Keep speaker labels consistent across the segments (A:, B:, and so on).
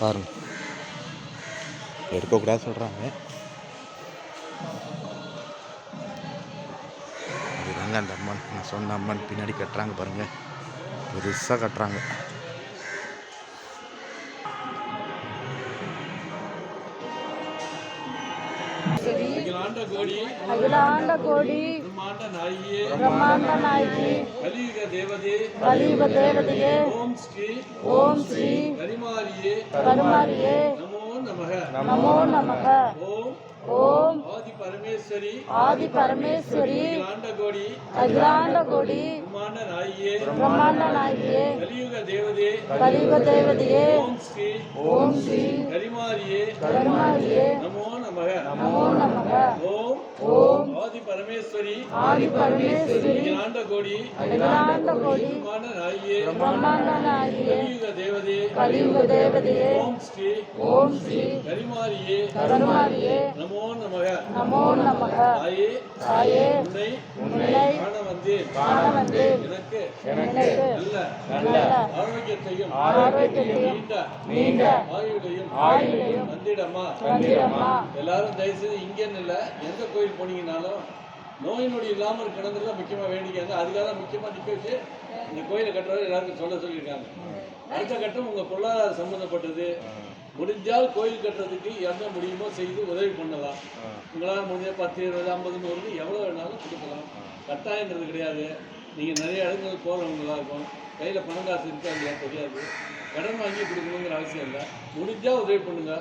A: பாருங்க. எடுக்கக்கூடாது சொல்கிறாங்க இதுதாங்க அந்த அம்மன்? நான் சொன்ன அம்மன் பின்னாடி கட்டுறாங்க பாருங்கள் பெருசாக கட்டுறாங்க.
B: கோடி
C: அகிலாண்ட கோடி
B: பிரம்மாண்ட நாயியே
C: நாயகி
B: கலியுக தேவதே
C: கலியுக தேவதையே
B: ஓம் ஸ்ரீ கரிமாரியே நமோ நமக.
C: நமோ நமக.
B: ஓம் ஆதி பரமேஸ்வரி
C: ஆதி பரமேஸ்வரி
B: அகிலாண்ட கோடி
C: அகிலாண்ட கோடி
B: பிரம்மாண்ட நாயியே
C: பிரம்மாண்ட நாயகியே
B: கலியுக தேவதே
C: கலியுக தேவதையே
B: ஓம் ஸ்ரீ
C: ஓம் ஸ்ரீ
B: கரிமாரியே
C: கருமாரியே
B: நமோ நமக.
C: நமோ
B: ஓம்.
C: ஓம்.
B: ஆதி பரமேஸ்வரி.
C: ஆதி பரமேஸ்வரி.
B: அகிலாண்ட கோடி.
C: அகிலாண்ட கோடி.
B: பிரம்மாண்ட நாயியே
C: பிரம்மாண்ட நாயகியே.
B: கலியுக தேவதே.
C: கலியுக தேவதையே
B: ஓம் ஸ்ரீ.
C: ஓம் ஸ்ரீ.
B: கரிமாரியே.
C: கருமாரியே.
B: நமோ
C: நமோ நமக.
B: தாயே உன்னை வந்தேன் எனக்கு
C: எனக்கு
B: நல்ல ஆரோக்கியத்தையும்
C: ஆரோக்கியத்தையும்
B: நீண்ட ஆயுளையும்
C: ஆயுளையும்
B: வந்திடமா எல்லாரும் தயவுசெய்து இங்கன்னு இல்லை எந்த கோயில் போனீங்கனாலும் நோய் நொடி இல்லாமல் இருக்கணுங்கிறது தான் முக்கியமாக வேண்டிக்காங்க. அதுக்காக முக்கியமாக நிற்க வச்சு இந்த கோயிலை கட்டுறவர் எல்லாருக்கும் சொல்ல சொல்லியிருக்காங்க. அடுத்த கட்டம் உங்கள் பொருளாதார சம்மந்தப்பட்டது முடிஞ்சால் கோயில் கட்டுறதுக்கு என்ன முடியுமோ செய்து உதவி பண்ணலாம். உங்களால் முடிஞ்ச பத்து இருபது ஐம்பது நூறு எவ்வளோ வேணாலும் கொடுக்கலாம். கட்டாயங்கிறது கிடையாது. நீங்கள் நிறைய இடங்களுக்கு போகிறவங்களா இருக்கும் கையில் பணம் காசு இருக்கா இல்லையா தெரியாது. கடன் வாங்கி கொடுக்கணுங்கிற அவசியம் இல்லை. முடிஞ்சால் உதவி பண்ணுங்க.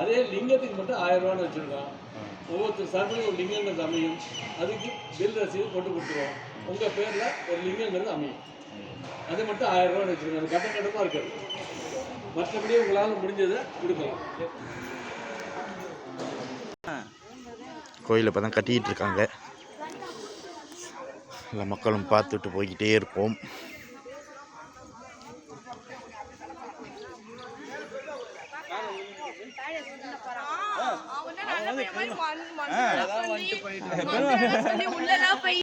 B: அதே லிங்கத்துக்கு மட்டும் ஆயிரம் ரூபான்னு வச்சுருக்கோம். ஒவ்வொருத்தர் சார்பிலும் ஒரு லிங்கங்கிறது அமையும். அதுக்கு பில் ரசீது போட்டு கொடுத்துருவோம். உங்கள் பேரில் ஒரு லிங்கங்கிறது அமையும். அது மட்டும் ஆயிரம் ரூபான்னு வச்சுருக்கோம் அது கட்ட கடமாக இருக்காது. மற்றபடி உங்களால் முடிஞ்சதை கொடுக்கலாம்.
A: கோயிலை இப்போ தான் கட்டிக்கிட்டு இருக்காங்க. எல்லா மக்களும் பார்த்துட்டு போய்கிட்டே இருப்போம்.
D: போய்